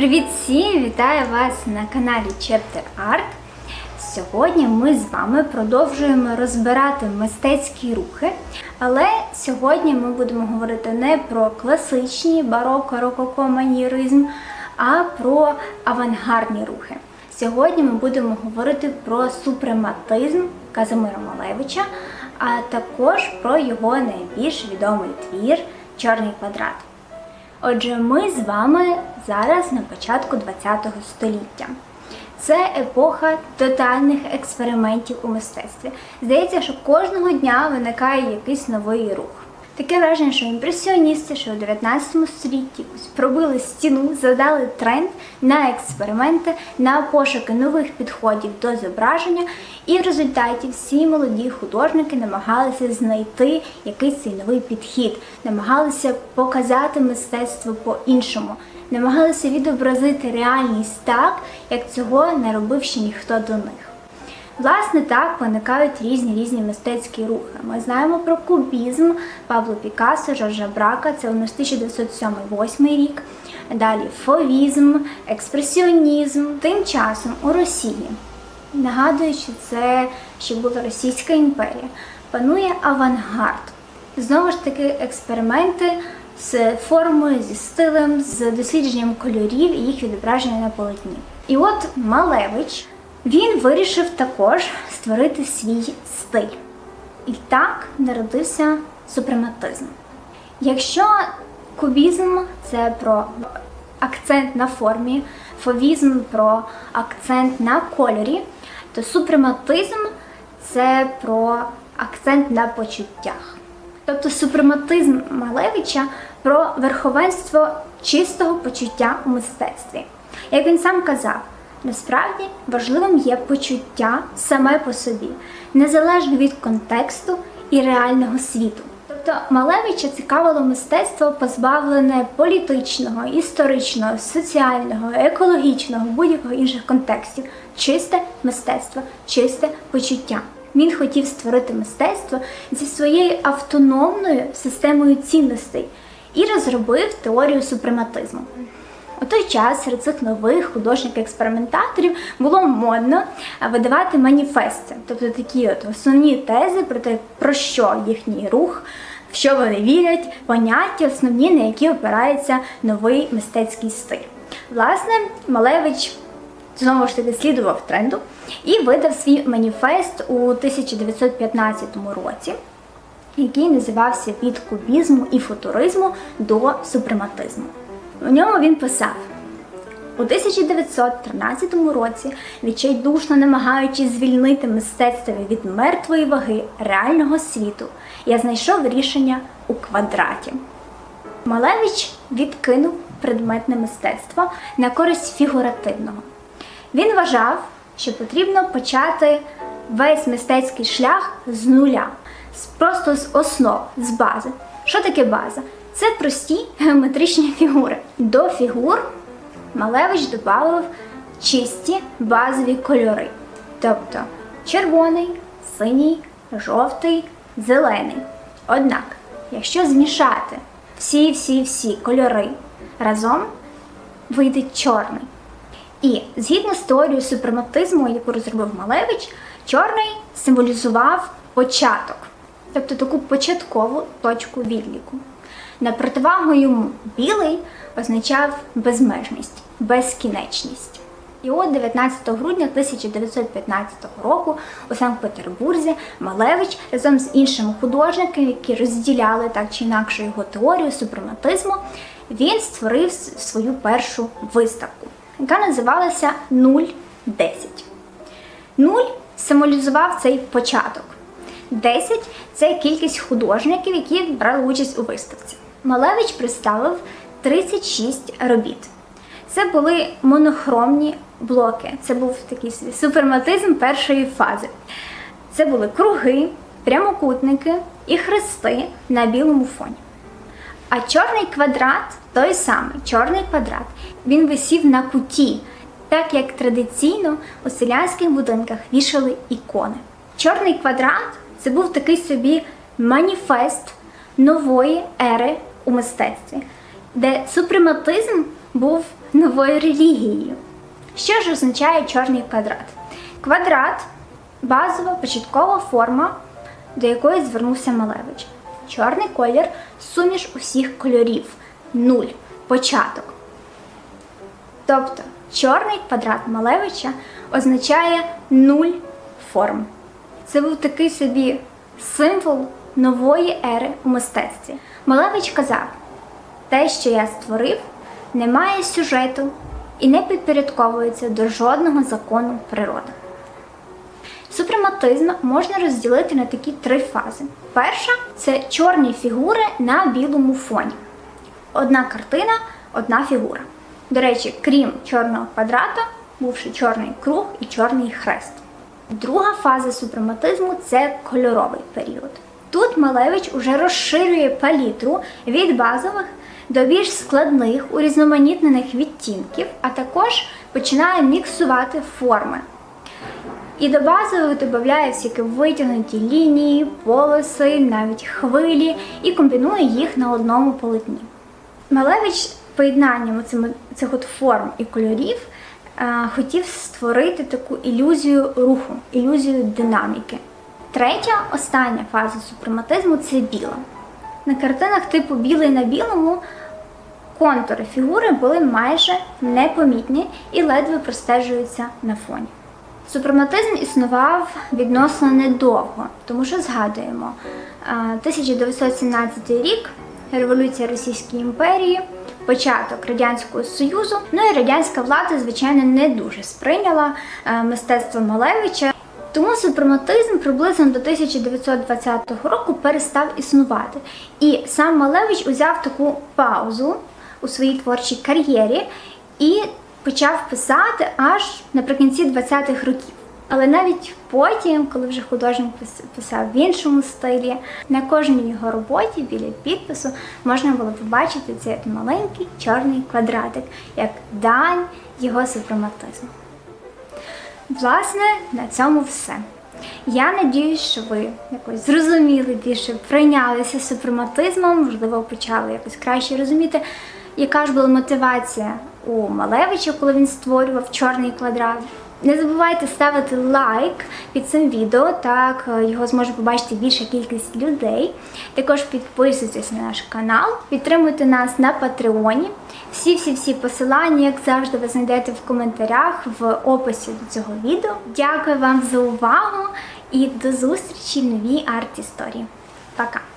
Привіт всім! Вітаю вас на каналі Chapter Art. Сьогодні ми з вами продовжуємо розбирати мистецькі рухи, але сьогодні ми будемо говорити не про класичні бароко, рококо, маніризм, а про авангардні рухи. Сьогодні ми будемо говорити про супрематизм Казимира Малевича, а також про його найбільш відомий твір Чорний квадрат. Отже, ми з вами зараз на початку ХХ століття. Це епоха тотальних експериментів у мистецтві. Здається, що кожного дня виникає якийсь новий рух. Таке враження, що імпресіоністи, що у 19 столітті пробили стіну, задали тренд на експерименти, на пошуки нових підходів до зображення, і в результаті всі молоді художники намагалися знайти якийсь цей новий підхід, намагалися показати мистецтво по-іншому, намагалися відобразити реальність так, як цього не робив ще ніхто до них. Власне, так виникають різні різні мистецькі рухи. Ми знаємо про кубізм Пабло Пікассо, Жоржа Брака, це у нас 1907-8 рік. Далі фовізм, експресіонізм. Тим часом у Росії, нагадую, що це ще була Російська імперія, панує авангард. Знову ж таки, експерименти з формою, зі стилем, з дослідженням кольорів і їх відображення на полотні. І от Малевич він вирішив також створити свій стиль. І так народився супрематизм. Якщо кубізм це про акцент на формі, фовізм про акцент на кольорі, то супрематизм це про акцент на почуттях. Тобто супрематизм Малевича про верховенство чистого почуття у мистецтві. Як він сам казав, насправді важливим є почуття саме по собі, незалежно від контексту і реального світу. Тобто Малевича цікавило мистецтво позбавлене політичного, історичного, соціального, екологічного, будь-якого інших контекстів, чисте мистецтво, чисте почуття. Він хотів створити мистецтво зі своєю автономною системою цінностей і розробив теорію супрематизму. У той час серед цих нових художників-експериментаторів було модно видавати маніфести, тобто такі от основні тези про те, про що їхній рух, в що вони вірять, поняття основні, на які опирається новий мистецький стиль. Власне, Малевич знову ж таки слідував тренду і видав свій маніфест у 1915 році, який називався Від кубізму і футуризму до супрематизму. У ньому він писав. У 1913 році, відчайдушно намагаючись звільнити мистецтво від мертвої ваги реального світу, я знайшов рішення у квадраті. Малевич відкинув предметне мистецтво на користь фігуративного. Він вважав, що потрібно почати весь мистецький шлях з нуля, просто з основ, з бази. Що таке база? Це прості геометричні фігури. До фігур Малевич додав чисті базові кольори, тобто червоний, синій, жовтий, зелений. Однак, якщо змішати всі-всі-всі кольори разом, вийде чорний. І згідно з теорією супрематизму, яку розробив Малевич, чорний символізував початок, тобто таку початкову точку відліку. На противагу йому білий означав безмежність, безкінечність. І от 19 грудня 1915 року у Санкт-Петербурзі Малевич разом з іншими художниками, які розділяли так чи інакше його теорію супрематизму, він створив свою першу виставку, яка називалася 010. Нуль символізував цей початок. 10 це кількість художників, які брали участь у виставці. Малевич представив 36 робіт. Це були монохромні блоки. Це був такий суперматизм першої фази. Це були круги, прямокутники і хрести на білому фоні. А чорний квадрат той самий чорний квадрат. Він висів на куті, так як традиційно у селянських будинках вішали ікони. Чорний квадрат це був такий собі маніфест нової ери у мистецтві, де супрематизм був новою релігією. Що ж означає чорний квадрат? Квадрат базова початкова форма, до якої звернувся Малевич. Чорний колір суміш усіх кольорів. Нуль. Початок. Тобто чорний квадрат Малевича означає нуль форм. Це був такий собі символ нової ери у мистецтві. Малевич казав: те, що я створив, не має сюжету і не підпорядковується до жодного закону природи. Супрематизм можна розділити на такі три фази. Перша це чорні фігури на білому фоні. Одна картина, одна фігура. До речі, крім чорного квадрата, бувши чорний круг і чорний хрест. Друга фаза супрематизму це кольоровий період. Тут Малевич уже розширює палітру від базових до більш складних урізноманітнених відтінків, а також починає міксувати форми. І до базових додає всякі витягнуті лінії, полоси, навіть хвилі і комбінує їх на одному полотні. Малевич поєднанням цих от форм і кольорів е, хотів створити таку ілюзію руху, ілюзію динаміки. Третя, остання фаза супрематизму це біла. На картинах типу білий на білому контури фігури були майже непомітні і ледве простежуються на фоні. Супрематизм існував відносно недовго, тому що згадуємо 1917 рік, революція Російської імперії, початок Радянського Союзу. Ну і радянська влада, звичайно, не дуже сприйняла е, мистецтво Малевича. Тому супрематизм приблизно до 1920 року перестав існувати. І сам Малевич узяв таку паузу у своїй творчій кар'єрі і почав писати аж наприкінці 20-х років. Але навіть потім, коли вже художник пис- писав в іншому стилі, на кожній його роботі біля підпису можна було побачити цей маленький чорний квадратик, як дань його супрематизму. Власне, на цьому все. Я надіюсь, що ви якось зрозуміли більше, прийнялися супрематизмом, можливо, почали якось краще розуміти, яка ж була мотивація у Малевича, коли він створював чорний квадрат. Не забувайте ставити лайк під цим відео, так е, його зможе побачити більша кількість людей. Також підписуйтесь на наш канал, підтримуйте нас на Патреоні. Всі-всі-всі посилання, як завжди, ви знайдете в коментарях в описі до цього відео. Дякую вам за увагу і до зустрічі в новій арт-історії. Пока!